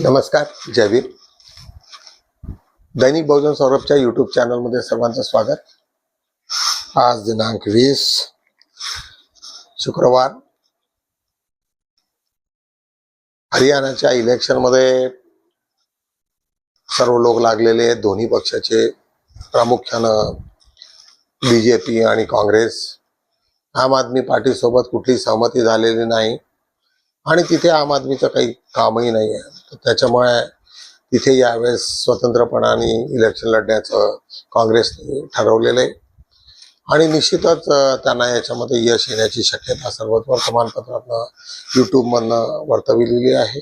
नमस्कार जयवीर दैनिक बहुजन सौरभच्या युट्यूब चॅनलमध्ये सर्वांचं स्वागत. आज दिनांक वीस शुक्रवार. हरियाणाच्या इलेक्शनमध्ये सर्व लोक लागलेले दोन्ही पक्षाचे. प्रामुख्यानं बीजेपी आणि काँग्रेस. आम आदमी पार्टीसोबत कुठली सहमती झालेली नाही. आणि तिथे आम आदमीचं काही कामही नाही आहे. त्याच्यामुळे तिथे यावेळेस स्वतंत्रपणाने इलेक्शन लढण्याचं काँग्रेसने ठरवलेलं आहे. आणि निश्चितच त्यांना याच्यामध्ये यश येण्याची शक्यता सर्वच वर्तमानपत्रातनं युट्यूबमधनं वर्तविलेली आहे.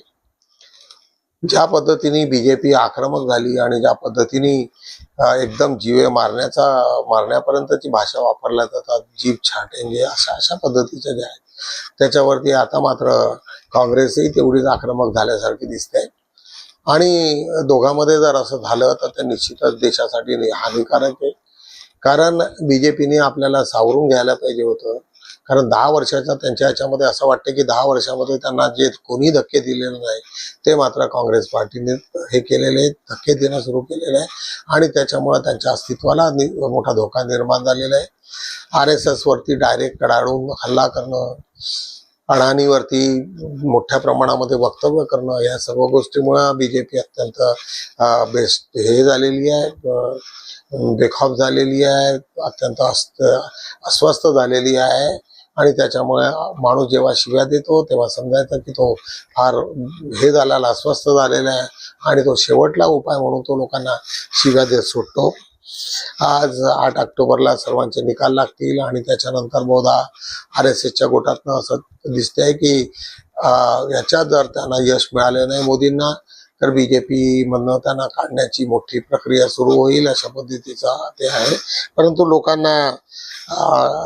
ज्या पद्धतीने बीजेपी आक्रमक झाली आणि ज्या पद्धतीने एकदम जीवे मारण्याचा मारण्यापर्यंतची भाषा वापरल्या जातात जीभ छाटेंगे अशा अशा पद्धतीच्या ज्या आहेत त्याच्यावरती आता मात्र काँग्रेसही तेवढीच आक्रमक झाल्यासारखी दिसते. आणि दोघांमध्ये जर असं झालं तर ते निश्चितच देशासाठी हानिकारक आहे. कारण बीजेपीने आपल्याला सावरून घ्यायला पाहिजे होतं. कारण दहा वर्षाच्या त्यांच्या ह्याच्यामध्ये असं वाटतं की दहा वर्षामध्ये त्यांना जे कोणी धक्के दिलेले नाही ते मात्र काँग्रेस पार्टीने हे केलेले धक्के देणं सुरू केलेलं आहे. आणि त्याच्यामुळे त्यांच्या अस्तित्वाला नि- मोठा धोका निर्माण झालेला आहे. आर एस एस वरती डायरेक्ट कडाडून हल्ला करणं अडाणीवरती मोठ्या प्रमाणामध्ये वक्तव्य करणं या सर्व गोष्टीमुळे बीजेपी अत्यंत बेस्ट हे झालेली आहे बेखॉफ झालेली आहे अत्यंत अस्त अस्वस्थ झालेली आहे. आणि त्याच्यामुळे माणूस जेव्हा शिव्या देतो तेव्हा समजायचं की तो फार हे झालेला अस्वस्थ झालेला आहे आणि तो शेवटला उपाय म्हणून तो लोकांना शिव्या देत सुटतो. आज आठ ऑक्टोबरला सर्वांचे निकाल लागतील आणि त्याच्यानंतर बहुधा आर एस एसच्या गोटातनं असं दिसतंय की याच्यात जर त्यांना यश मिळालं नाही मोदींना तर बीजेपी मधनं त्यांना काढण्याची मोठी प्रक्रिया सुरू होईल अशा पद्धतीचा ते आहे. परंतु लोकांना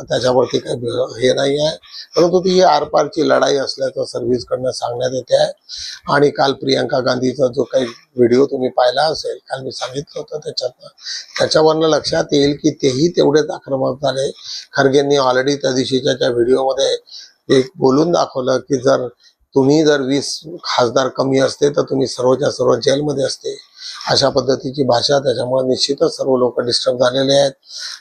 त्याच्यावरती काही हे नाही आहे. परंतु ती ही आरपारची लढाई असल्याचं सर्व्हिसकडनं सांगण्यात येते आहे. आणि काल प्रियंका गांधीचा जो काही व्हिडिओ तुम्ही पाहिला असेल काल मी सांगितलं होतं त्याच्यातनं त्याच्यावरनं लक्षात येईल की तेही तेवढेच आक्रमक झाले. खरगेंनी ऑलरेडी त्या दिवशीच्या त्या व्हिडिओमध्ये एक बोलून दाखवलं की जर तुम्ही जर वीस खासदार कमी असते तर तुम्ही सर्वच्या सर्व जेलमध्ये असते. अशा पद्धतीची भाषा त्याच्यामुळे निश्चितच सर्व लोक डिस्टर्ब झालेले आहेत.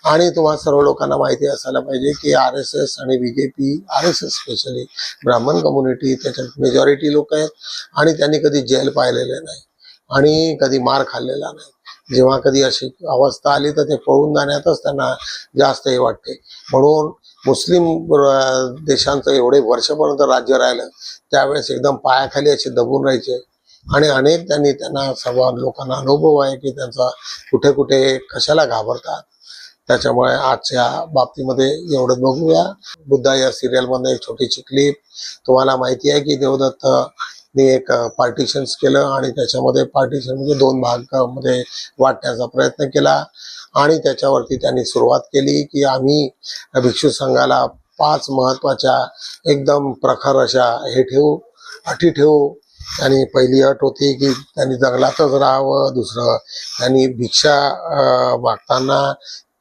आणि तुम्हाला सर्व लोकांना माहिती असायला पाहिजे की आर एस एस आणि B J P R S S specially Brahmin community त्याच्यात मेजॉरिटी लोक आहेत. आणि त्यांनी कधी जेल पाहिलेले नाही. आणि कधी मार खाल्लेला नाही. जेव्हा कधी अशी अवस्था आली तर ते पळून जाण्यातच त्यांना जास्त हे वाटते. म्हणून मुस्लिम देशांचं एवढे वर्षपर्यंत राज्य राहिलं त्यावेळेस एकदम पायाखाली असे दबून राहायचे. आणि अनेक त्यांनी त्यांना सर्व लोकांना अनुभव आहे की त्यांचा कुठे कुठे कशाला घाबरतात. त्याच्यामुळे आजच्या बाबतीमध्ये एवढं बघूया. बुद्धा या सिरियलमध्ये एक छोटीशी क्लिप तुम्हाला माहिती आहे की देवदत्त एक पार्टिशन्स केलं आणि त्याच्यामध्ये पार्टिशन म्हणजे दोन भागामध्ये वाटण्याचा प्रयत्न केला. आणि त्याच्यावरती त्यांनी सुरुवात केली की आम्ही भिक्षू संघाला पाच महत्त्वाच्या एकदम प्रखर अशा हे ठेवू अटी ठेवू. आणि पहिली अट होती की त्यांनी जंगलातच राहावं. दुसरं त्यांनी भिक्षा मागताना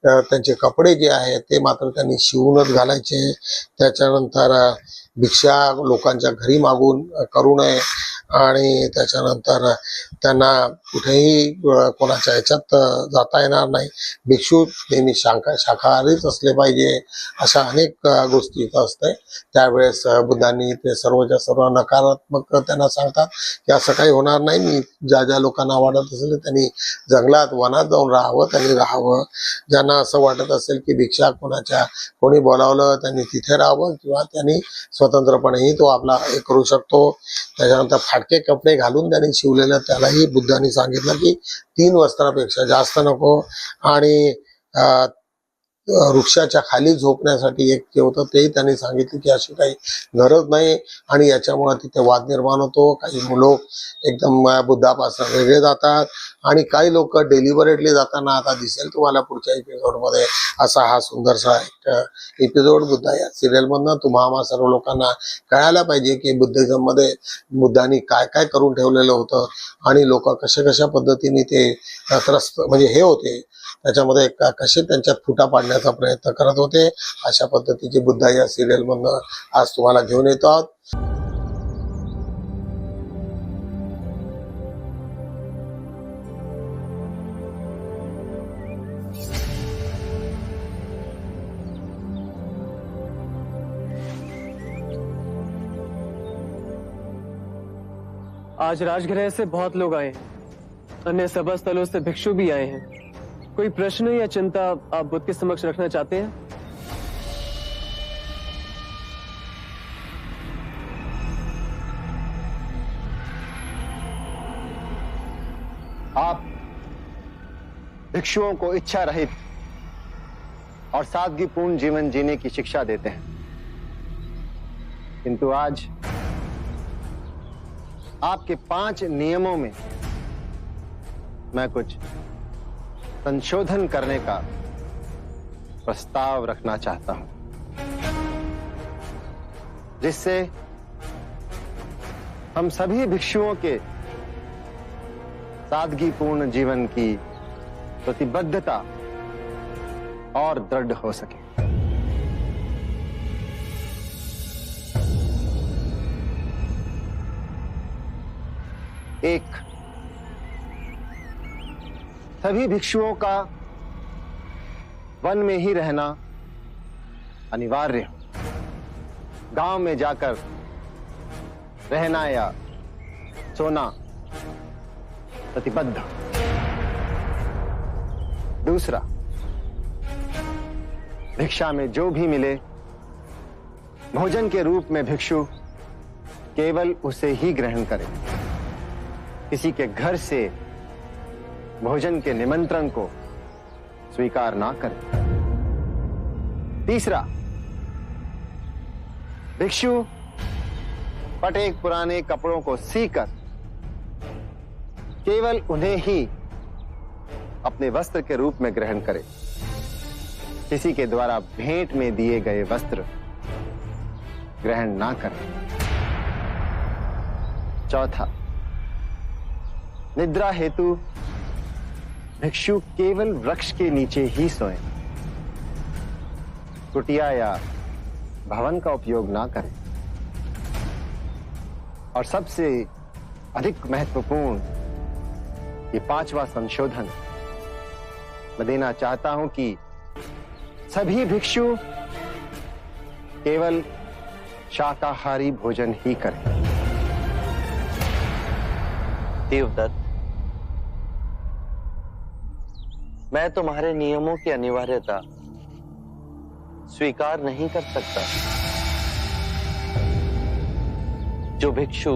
त्यांचे कपडे जे आहेत ते मात्र त्यांनी शिवूनच घालायचे. त्याच्यानंतर भिक्षा लोकांच्या घरी मागून करू नये. आणि त्याच्यानंतर त्यांना कुठेही कोणाच्या ह्याच्यात जाता येणार नाही. भिक्षू नेहमी शाखा शाकाहारीच असले पाहिजे अशा अनेक गोष्टी इथं असते त्यावेळेस बुद्धांनी ते सर्वच्या सर्व नकारात्मक त्यांना सांगतात की असं काही होणार नाही. मी ज्या ज्या लोकांना वाटत असेल त्यांनी जंगलात वनात जाऊन राहावं त्यांनी राहावं. ज्यांना असं वाटत असेल की भिक्षा कोणाच्या कोणी बोलावलं त्यांनी तिथे राहावं किंवा त्यांनी स्वतंत्रपणेही तो आपला हे करू शकतो. त्याच्यानंतर फाट सारखे कपडे घालून त्यांनी शिवलेलं त्यालाही बुद्धांनी सांगितलं की तीन वस्त्रापेक्षा जास्त नको. आणि वृक्षाच्या खाली झोपण्यासाठी एक जे होतं तेही त्यांनी सांगितलं की अशी काही गरज नाही. आणि याच्यामुळे तिथे वाद निर्माण होतो. काही लोक एकदम बुद्धापासून वेगळे जातात. आणि काही लोक डेलिबरेटली जाताना आता दिसेल तुम्हाला पुढच्या एपिसोडमध्ये असा हा सुंदरसा एक एपिसोड बुद्धा या सिरियल मधनं तुम्हा सर्व लोकांना कळायला पाहिजे की बुद्धिझममध्ये बुद्धांनी काय काय करून ठेवलेलं होतं आणि लोक कशा कशा पद्धतीने ते त्रस्त म्हणजे हे होते. त्याच्यामध्ये कसे त्यांच्यात फुटा पाडण्याचा प्रयत्न करत होते. अशा पद्धतीची बुद्धा या सिरियल मधनं आज तुम्हाला घेऊन येतो आहोत. आज राजगृह से बहुत लोग आए अन्य सभा स्थलों से भिक्षु भी आए हैं। कोई प्रश्न या चिंता आप बुद्ध के समक्ष रखना चाहते हैं? आप भिक्षुओं को इच्छा रहित और सादगीपूर्ण जीवन जीने की शिक्षा देते हैं। किंतु आज आपके पाँच नियमों में मैं कुछ संशोधन करने का प्रस्ताव रखना चाहता हूँ, जिससे हम सभी भिक्षुओं के सादगीपूर्ण जीवन की प्रतिबद्धता और दृढ़ हो सके। एक। सभी भिक्षुओं का वन में ही रहना अनिवार्य हो। गाँव में जाकर रहना या सोना प्रतिबद्ध। दूसरा, भिक्षा में जो भी मिले, भोजन के रूप में भिक्षु केवल उसे ही ग्रहण करे। किसी के घर से भोजन के निमंत्रण को स्वीकार ना करें। तीसरा, भिक्षु पटेक पुराने कपड़ों को सीकर केवल उन्हें ही अपने वस्त्र के रूप में ग्रहण करे। किसी के द्वारा भेंट में दिए गए वस्त्र ग्रहण ना करें। चौथा निद्रा हेतु भिक्षु केवल वृक्ष के नीचे ही सोए। कुटिया या भवन का उपयोग ना करें। और सबसे अधिक महत्वपूर्ण ये पांचवा संशोधन। मैं देना चाहता हूँ कि सभी भिक्षु केवल शाकाहारी भोजन ही करें। देवदत्त मैं तुम्हारे नियमों की अनिवार्यता स्वीकार नहीं कर सकता। जो भिक्षु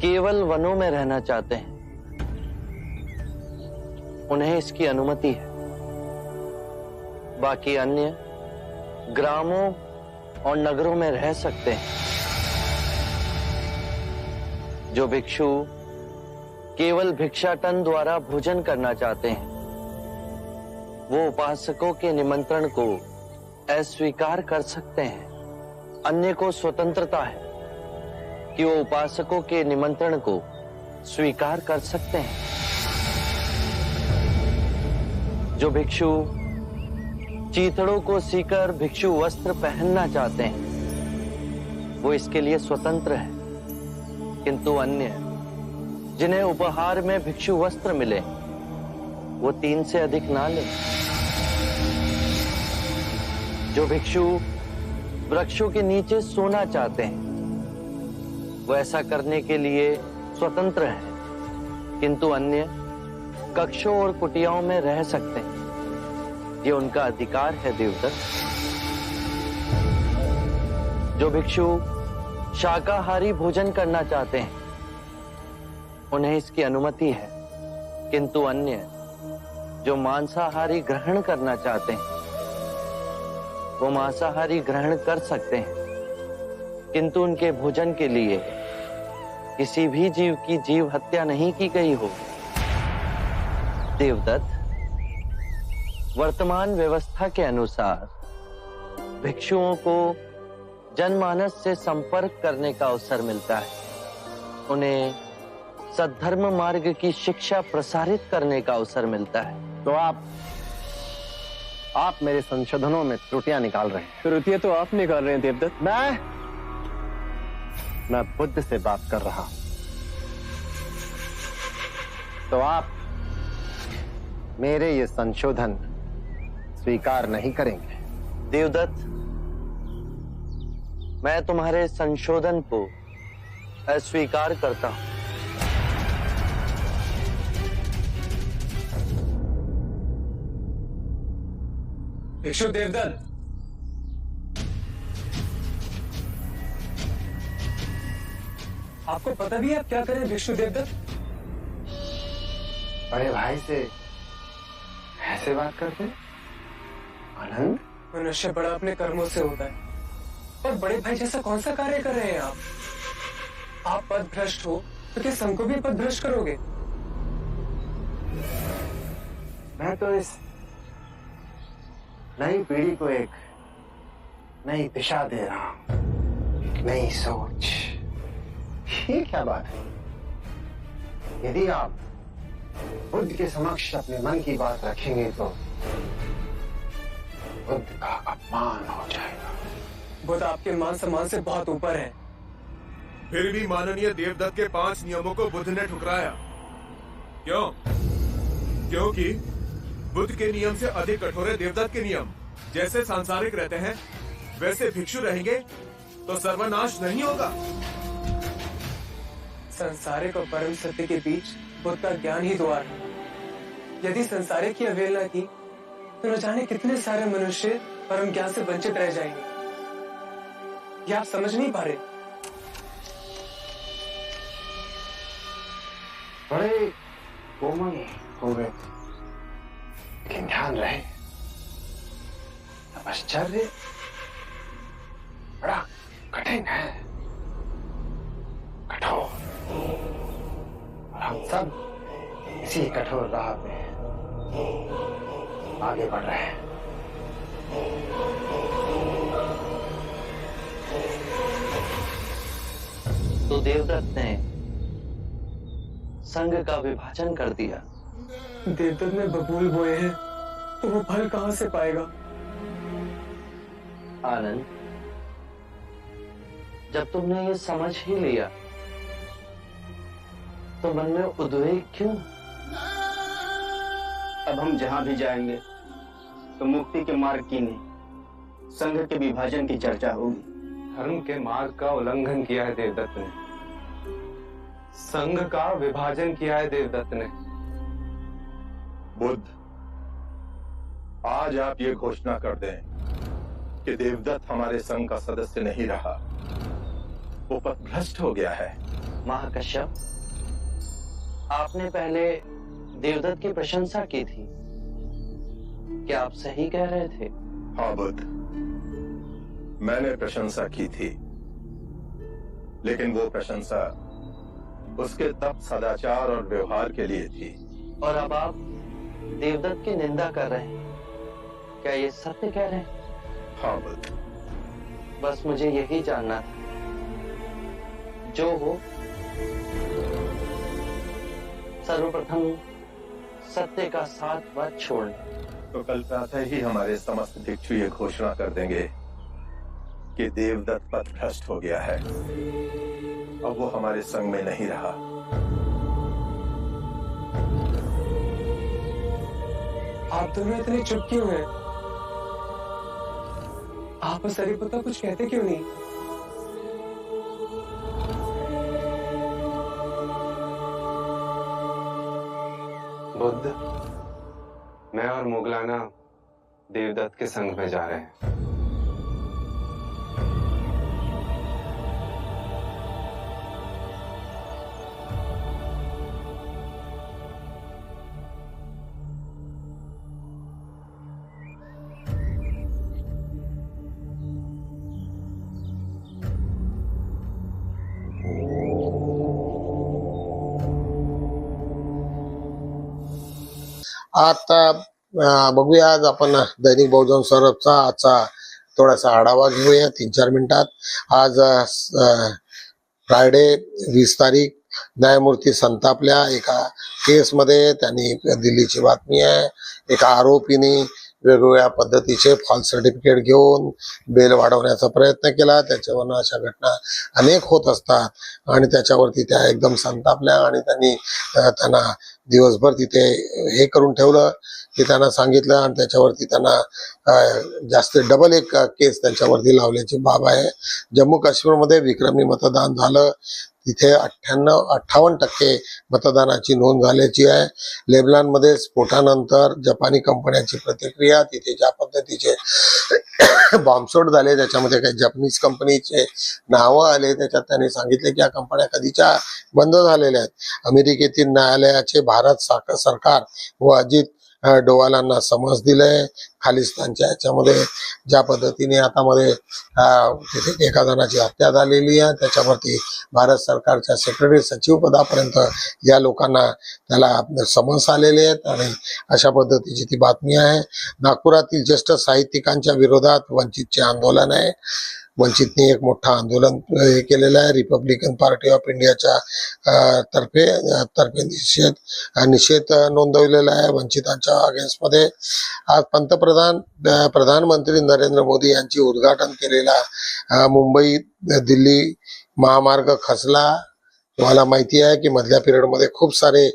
केवल वनों में रहना चाहते हैं, उन्हें इसकी अनुमति है। बाकी अन्य ग्रामों और नगरों में रह सकते हैं। जो भिक्षु केवल भिक्षाटन द्वारा भोजन करना चाहते हैं वो उपासकों के निमंत्रण को अस्वीकार कर सकते हैं। अन्य को स्वतंत्रता है कि वो उपासकों के निमंत्रण को स्वीकार कर सकते हैं। जो भिक्षु चीथड़ों को सीकर भिक्षु वस्त्र पहनना चाहते हैं, वो इसके लिए स्वतंत्र है। किंतु अन्य, जिन्हें उपहार में भिक्षु वस्त्र मिले, वो तीन से अधिक ना ले। जो भिक्षु वृक्षों के नीचे सोना चाहते हैं, वो ऐसा करने के लिए स्वतंत्र है, किंतु अन्य कक्षों और कुटियाओं में रह सकते हैं। ये उनका अधिकार है, देवदत्त। जो भिक्षु शाकाहारी भोजन करना चाहते हैं, उन्हें इसकी अनुमति है, किंतु अन्य जो मांसाहारी ग्रहण करना चाहते हैं वो मांसाहारी ग्रहण कर सकते हैं। किंतु उनके भोजन के लिए किसी भी जीव की जीव हत्या नहीं की गई हो। देवदत्त, वर्तमान व्यवस्था के अनुसार भिक्षुओं को जनमानस से संपर्क करने का अवसर मिलता है। उन्हें सद्धर्म मार्ग की शिक्षा प्रसारित करने का अवसर मिलता है। तो आप आप मेरे संशोधनों में त्रुटियाँ निकाल रहे हैं। त्रुटियाँ तो आप निकाल रहे हैं देवदत्त। मैं मैं बुद्ध से बात कर रहा हूँ। तो आप मेरे ये संशोधन स्वीकार नहीं करेंगे। देवदत्त मैं तुम्हारे संशोधन को अस्वीकार करता हूँ। भिक्षु देवदत्त आपको पता भी है आप क्या करें? भिक्षु देवदत्त बड़े भाई से ऐसे बात करते आनंद? मनुष्य बड़ा अपने कर्मों से होता है। और बड़े भाई जैसा कौन सा कार्य कर रहे हैं आप? आप पद भ्रष्ट हो तो क्या संघ को भी पद भ्रष्ट करोगे? मैं तो इस नई पीढ़ी को एक नई दिशा दे रहा हूँ। नई सोच। ये क्या बात है? यदि आप बुद्ध के समक्ष अपने मन की बात रखेंगे तो बुद्ध का अपमान हो जाएगा। बुद्ध आपके मान सम्मान से बहुत ऊपर है। फिर भी माननीय देवदत्त के पाँच नियमों को बुद्ध ने ठुकराया। क्यों? क्योंकि बुद्ध के नियम से अधिक कठोर है देवदत्त के नियम। जैसे सांसारिक रहते हैं वैसे भिक्षु रहेंगे तो सर्वनाश नहीं होगा। संसारिक और परम सत्य के बीच बुद्ध का ज्ञान ही द्वार है। यदि संसारिक की अवहेलना की तो न जाने कितने सारे मनुष्य परम ज्ञान से वंचित रह जाएँगे। ये आप समझ नहीं पा रहे। बड़े कोमल हो गए। थे लेकिन ध्यान रहे आश्चर्य बड़ा कठिन है कठोर और हम सब इसी कठोर राह पे आगे बढ़ रहे हैं तो देवदत्त ने संघ का विभाजन कर दिया। देवदत्त ने बबूल बोए हैं तो वो फल कहाँ से पाएगा? आनंद जब तुमने ये समझ ही लिया तो मन में उद्वेग क्यों? अब हम जहाँ भी जाएँगे तो मुक्ति के मार्ग की नहीं संघ के विभाजन की चर्चा होगी। धर्म के मार्ग का उल्लंघन किया है देवदत्त ने। संघ का विभाजन किया है देवदत्त ने। बुद्ध आज आप ये घोषणा कर दें कि देवदत्त हमारे संघ का सदस्य नहीं रहा। वो पथ भ्रष्ट हो गया है। महाकश्यप आपने पहले देवदत्त की प्रशंसा की थी। क्या आप सही कह रहे थे? हाँ बुद्ध। मैंने प्रशंसा की थी। लेकिन वो प्रशंसा उसके तप सदाचार और व्यवहार के लिए थी। और अब आप देवदत्त की निंदा कर रहे हैं। क्या ये सत्य कह रहे हैं? हाँ बुद्ध बस मुझे यही जानना था। जो हो सर्वप्रथम सत्य का साथ मत छोड़ना तो कल प्रातः ही हमारे समस्त भिक्षु ये घोषणा कर देंगे कि देवदत्त पथ भ्रष्ट हो गया है। अब वो हमारे संग में नहीं रहा। आप दोनों इतने चुप क्यों हैं? आप और सरिपुता कुछ कहते क्यों नहीं? बुद्ध, मैं और मुगलाना देवदत्त के संग में जा रहे हैं। आता बघूया आज आपण दैनिक बहुजन सौरभचा आजचा थोडासा आढावा घेऊया तीन चार मिनिटात. आज फ्रायडे वीस तारीख न्यायमूर्ती संतापल्या. एका केसमध्ये त्यांनी दिल्लीची बातमी आहे. एका आरोपीने वेगवेगळ्या पद्धतीचे फॉल्स सर्टिफिकेट घेऊन बेल वाढवण्याचा प्रयत्न केला. त्याच्यावरनं अशा घटना अनेक होत असतात. आणि त्याच्यावरती त्या एकदम संतापल्या आणि त्यांनी त्यांना दिवसभर तिथे हे करून ठेवलं ते त्यांना सांगितलं आणि त्याच्यावरती त्यांना जास्त डबल एक केस त्यांच्यावरती लावल्याची बाब आहे. जम्मू काश्मीरमध्ये विक्रमी मतदान झालं. तिथे अठ्ठ्याण्णव अठ्ठावन्न टक्के मतदानाची नोंद झाल्याची आहे. लेबलांमध्ये स्फोटानंतर जपानी कंपन्यांची प्रतिक्रिया तिथे ज्या पद्धतीचे बॉम्बस्फोट झाले त्याच्यामध्ये काही जपनीज कंपनीचे नावं आले त्याच्यात त्यांनी सांगितले की या कंपन्या कधीच्या बंद झालेल्या आहेत? अमेरिकेतील न्यायालयाचे भारत सरकार व अजित डोवालांना समज दिलंय. खालिस्तानच्या याच्यामध्ये ज्या पद्धतीने आता मध्ये तिथे एका जणाची हत्या झालेली आहे. त्याच्यावरती भारत सरकारच्या सेक्रेटरी सचिव पदापर्यंत या लोकांना त्याला समन्स आलेले आहेत आणि अशा पद्धतीची ती बातमी आहे. नागपुरातील ज्येष्ठ साहित्यिकांच्या विरोधात वंचितचे आंदोलन आहे. वंचितने एक मोठा आंदोलन हे केलेलं आहे. रिपब्लिकन पार्टी ऑफ इंडियाच्या तर्फे तर्फे निषेध निषेध नोंदवलेला आहे वंचितांच्या अगेन्स्टमध्ये आज पंतप्रधान प्रधानमंत्री नरेंद्र मोदी यांची उद्घाटन केलेला मुंबई दिल्ली महामार्ग खचला. तुम्हाला माहिती आहे की मधल्या पिरियडमध्ये खूप सारे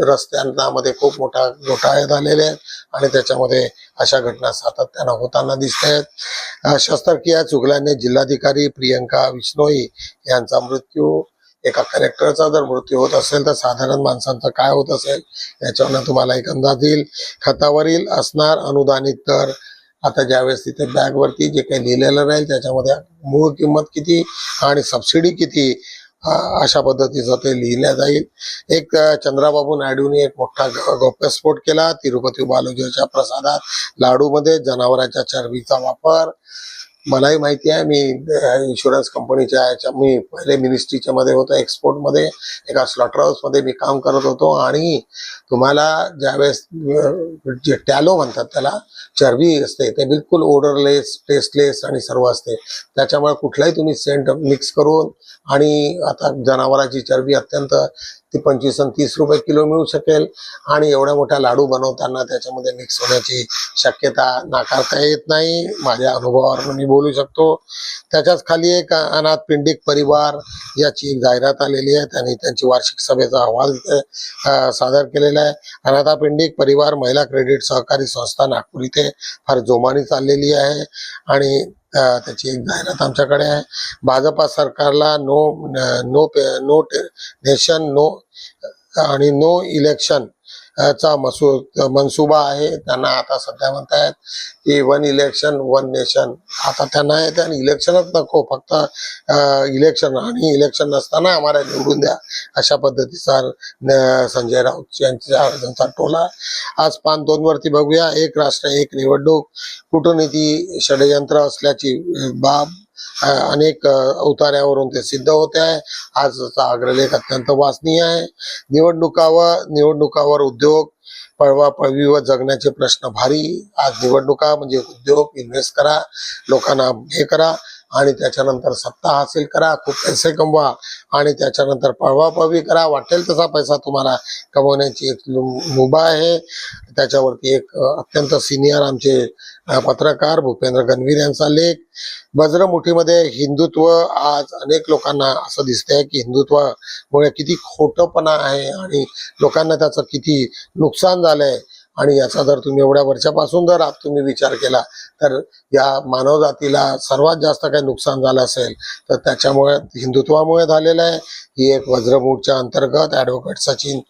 रस्त्यांमध्ये खूप मोठा घोटाळे झालेले आहेत आणि त्याच्यामध्ये अशा घटना सातत्यानं होताना दिसत आहेत शस्त्रक्रिया चुकल्याने जिल्हाधिकारी प्रियंका विष्णोई यांचा मृत्यू एका कलेक्टरचा जर मृत्यू होत असेल तर साधारण माणसांचा काय होत असेल याच्यावरनं तुम्हाला एक अंदाज येईल. खतावरील असणार अनुदानित तर आता ज्यावेळेस तिथे बॅगवरती जे काही लिहिलेलं राहील त्याच्यामध्ये मूळ किंमत किती आणि सबसिडी किती अशा पद्धतीचं ते लिहिल्या जाईल. एक चंद्राबाबू नायडूंनी एक मोठा ग- गौप्यस्फोट केला. तिरुपती बालोजीच्या प्रसादात लाडूमध्ये जनावरांच्या चरबीचा वापर. मलाही माहिती आहे मी इन्शुरन्स कंपनीच्या याच्या मी पहिले मिनिस्ट्रीच्या मध्ये होतो एक्सपोर्टमध्ये एका स्लॉटर हाऊसमध्ये मी काम करत होतो आणि तुम्हाला ज्यावेळेस जे टॅलो म्हणतात त्याला चरबी असते ते बिलकुल ओडरलेस टेस्टलेस आणि सर्व असते. त्याच्यामुळे कुठलाही तुम्ही सेंट मिक्स करून आणि आता जनावरांची चरबी अत्यंत ती पंचवीस आणि तीस रुपये किलो मिळू शकेल. आणि एवढ्या मोठ्या लाडू बनवताना त्याच्यामध्ये मिक्स होण्याची शक्यता नाकारता येत नाही. माझ्या अनुभवावर मी बोलू शकतो. त्याच्याच खाली एक अनाथ पिंडिक परिवार याची एक जाहिरात आलेली आहे. त्यांनी त्यांची वार्षिक सभेचा अहवाल सादर केलेला आहे. अनाथा पिंडिक परिवार महिला क्रेडिट सहकारी संस्था नागपूर इथे फार जोमाने चाललेली आहे. आणि त्याची एक जाहिरात आमच्याकडे आहे. भाजपा सरकारला no no no nation no आणि नो इलेक्शन चा मसू मनसुबा आहे त्यांना आता सध्या म्हणतायत की वन इलेक्शन वन नेशन आता त्यांना आहे त्या इलेक्शनच नको फक्त इलेक्शन आणि इलेक्शन नसताना आम्हाला निवडून द्या अशा पद्धतीचा संजय राऊत यांचा टोला. आज पान दोन वरती बघूया एक राष्ट्र एक निवडणूक. कूटनीती षडयंत्र असल्याची बाब अनेक अवतार्यावरून ते सिद्ध होते आहे. आजचा अग्रलेख अत्यंत वाचनीय आहे. निवडणुकावर निवडणुकावर उद्योग पळवा पळवी व जगण्याचे प्रश्न भारी. आज निवडणुका म्हणजे उद्योग इन्व्हेस्ट करा लोकांना हे करा आणि त्याच्यानंतर सत्ता हासिल करा खूप पैसे कमवा आणि त्याच्यानंतर पळवापळवी करा. वाटेल तसा पैसा तुम्हाला कमवण्याची एक मुभा आहे. त्याच्यावरती एक अत्यंत सिनियर आमचे पत्रकार भूपेंद्र गणवीर यांचा लेख. वज्रमुठीमध्ये हिंदुत्व आज अनेक लोकांना असं दिसतंय की हिंदुत्वामुळे किती खोटपणा आहे आणि लोकांना त्याचं किती नुकसान झालंय. आणि याचा जर तुम्ही एवढ्या वर्षापासून जर आज तुम्ही विचार केला तर या मानवजातीला सर्वात जास्त काही नुकसान झालं असेल तर त्याच्यामुळे हिंदुत्वामुळे झालेलं आहे. ही एक वज्रमूठच्या अंतर्गत ॲडव्होकेट सचिन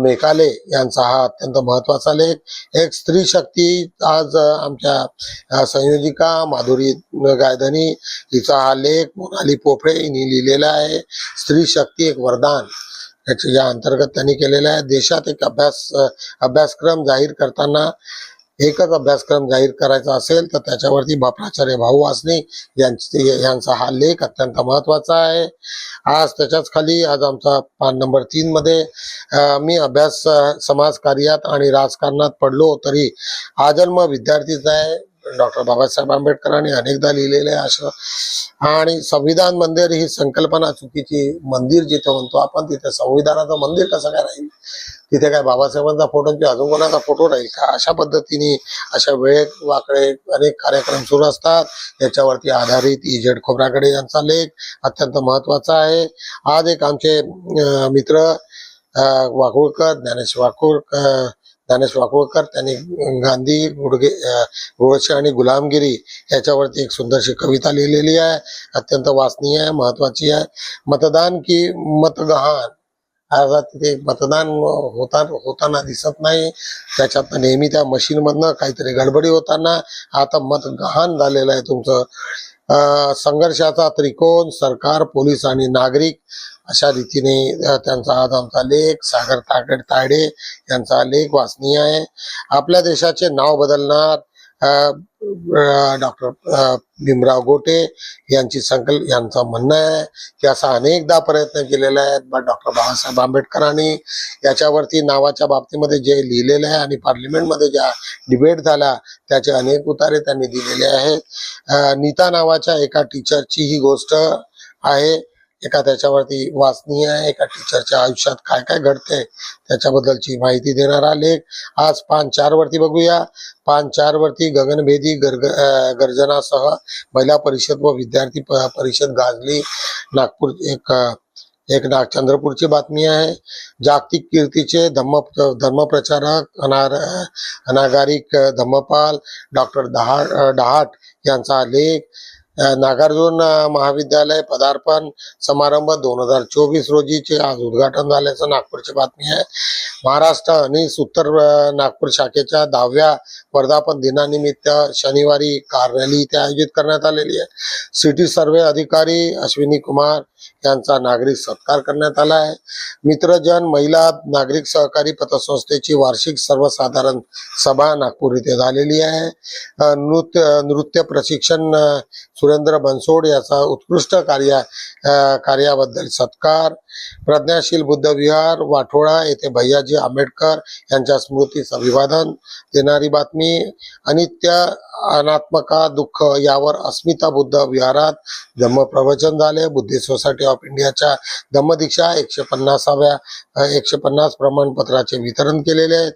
मेकाले यांचा हा अत्यंत महत्त्वाचा लेख. एक स्त्री शक्ती आज आमच्या संयोजिका माधुरी गायधनी हिचा हा लेख मोनाली पोफळे यांनी लिहिलेला आहे. स्त्री शक्ती एक वरदान. याच्या या अंतर्गत त्यांनी केलेलं आहे देशात एक अभ्यास अभ्यासक्रम जाहीर करताना एकच अभ्यासक्रम जाहीर करायचा असेल तर त्याच्यावरती प्राचार्य भाऊ वासने यांचे यांचा हा लेख अत्यंत महत्त्वाचा आहे. आज त्याच्याच खाली आज आमचा पान नंबर तीन मध्ये मी अभ्यास समाजकार्यात समाज कार्यात आणि राजकारणात पडलो तरी आजन्म विद्यार्थीच आहे. डॉक्टर बाबासाहेब आंबेडकरांनी अनेकदा लिहिलेले आहे असं. आणि संविधान मंदिर ही संकल्पना चुकीची मंदिर जिथे म्हणतो आपण तिथे संविधानाचं मंदिर कसं काय राहील? तिथे काय बाबासाहेबांचा फोटो की अजून कोणाचा फोटो राहील का? अशा पद्धतीने अशा वेळेत वाकडे अनेक कार्यक्रम सुरू असतात. याच्यावरती आधारित इजेड खोबराकडे यांचा लेख अत्यंत महत्त्वाचा आहे. आज एक आमचे मित्र वाकुळकर ज्ञानेश वाकुळ ज्ञानेश वाकवळकर त्यांनी गांधी गुडगे गोळशे गोडसे आणि गुलामगिरी याच्यावरती एक सुंदरशी कविता लिहिलेली आहे. अत्यंत वाचनीय आहे महत्वाची आहे. मतदान की मतगहान आता तिथे मतदान होता होताना दिसत नाही. त्याच्यात नेहमी त्या मशीनमधनं काहीतरी गडबडी होताना. आता मत गहाण झालेलं आहे तुमचं. संघर्षाचा त्रिकोण सरकार पोलीस आणि नागरिक अशा रीतीने त्यांचा आज आमचा लेख सागर ताकड तायडे यांचा लेख वाचनीय आहे. आपल्या देशाचे नाव बदलणार डॉक्टर भीमराव गोटे यांची संकल्प यांचं म्हणणं आहे की असा अनेकदा प्रयत्न केलेला आहे. डॉक्टर बाबासाहेब आंबेडकरांनी याच्यावरती नावाच्या बाबतीमध्ये जे लिहिलेलं आहे आणि पार्लिमेंटमध्ये ज्या डिबेट झाल्या त्याचे अनेक उतारे त्यांनी दिलेले आहेत. नीता नावाच्या एका टीचरची ही गोष्ट आहे. एका त्याच्यावरती वाचनीय आहे एका टीचरच्या आयुष्यात काय काय घडते त्याच्याबद्दलची माहिती देणारा लेख. आज पान चार वरती बघूया. पान चार वरती गगनभेदी गर्ग गर्जनासह महिला परिषद व विद्यार्थी परिषद गाजली. नागपूर एक एक नाग चंद्रपूरची बातमी आहे. जागतिक कीर्तीचे धम्म धर्मप्रचारक अनार अनागारिक धम्मपाल डॉक्टर दहा डहाट यांचा लेख. नागार्जुन महाविद्यालय पदार्पण समारंभ दोन हजार चोवीस रोजीचे आज उद्घाटन झाल्याचं नागपूरची बातमी आहे. महाराष्ट्र अनिस उत्तर नागपूर शाखेच्या दहाव्या वर्धापन दिनानिमित्त शनिवारी कार रॅली इथे आयोजित करण्यात आलेली आहे. सिटी सर्वे अधिकारी अश्विनी कुमार यांचा नागरिक सत्कार करण्यात आला आहे. मित्रजन महिला नागरिक सहकारी पतसंस्थेची वार्षिक सर्वसाधारण सभा नागपूर इथे झालेली आहे. नृत्य नृत्य प्रशिक्षण सुरेंद्र बनसोड याचा उत्कृष्ट कार्य कार्याबद्दल सत्कार. प्रज्ञाशील बुद्ध विहार वाठोळा येथे भैयाजी आंबेडकर यांच्या स्मृतीस अभिवादन देणारी बातमी. अनित्य अनात्मका दुःख यावर अस्मिता बुद्ध विहारात धम्म प्रवचन झाले. बुद्धिस्ट सोसायटी ऑफ इंडियाच्या धम्मदीक्षा एकशे पन्नासाव्या एकशे पन्नास प्रमाणपत्राचे वितरण केलेले आहेत.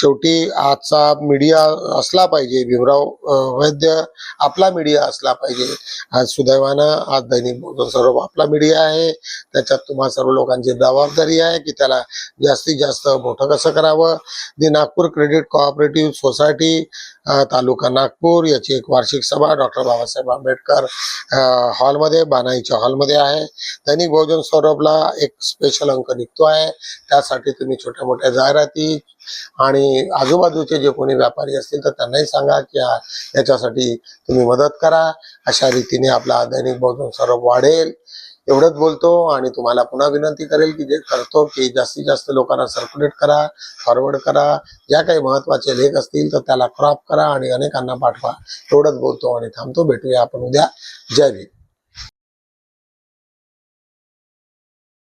शेवटी आजचा मीडिया असला पाहिजे. भीमराव वैद्य आपला मीडिया असला पाहिजे. आज सुदैवानं आज दैनिक सर्व आपला मीडिया आहे त्याच्यात तुम्हा सर्व लोकांची जबाबदारी आहे की त्याला जास्तीत जास्त मोठं कसं करावं? The Nagpur credit cooperative society taluka Nagpur याची एक वार्षिक सभा डॉक्टर बाबासाहेब आंबेडकर हॉलमध्ये बानाईच्या हॉलमध्ये आहे. दैनिक बहुजन सौरभला एक स्पेशल अंक निघतो आहे. त्यासाठी तुम्ही छोट्या मोठ्या जाहिराती आणि आजूबाजूचे जे कोणी व्यापारी असतील तर त्यांनाही सांगा की याच्यासाठी तुम्ही मदत करा. अशा रीतीने आपला दैनिक बहुजन सौरभ वाढेल. एवढंच बोलतो आणि तुम्हाला पुन्हा विनंती करेल की जे करतो की जास्तीत जास्त लोकांना सर्क्युलेट करा फॉरवर्ड करा. ज्या काही महत्त्वाचे लेख असतील तर त्याला क्रॉप करा आणि अनेकांना पाठवा. एवढंच बोलतो आणि थांबतो. भेटूया आपण उद्या. जय भीम.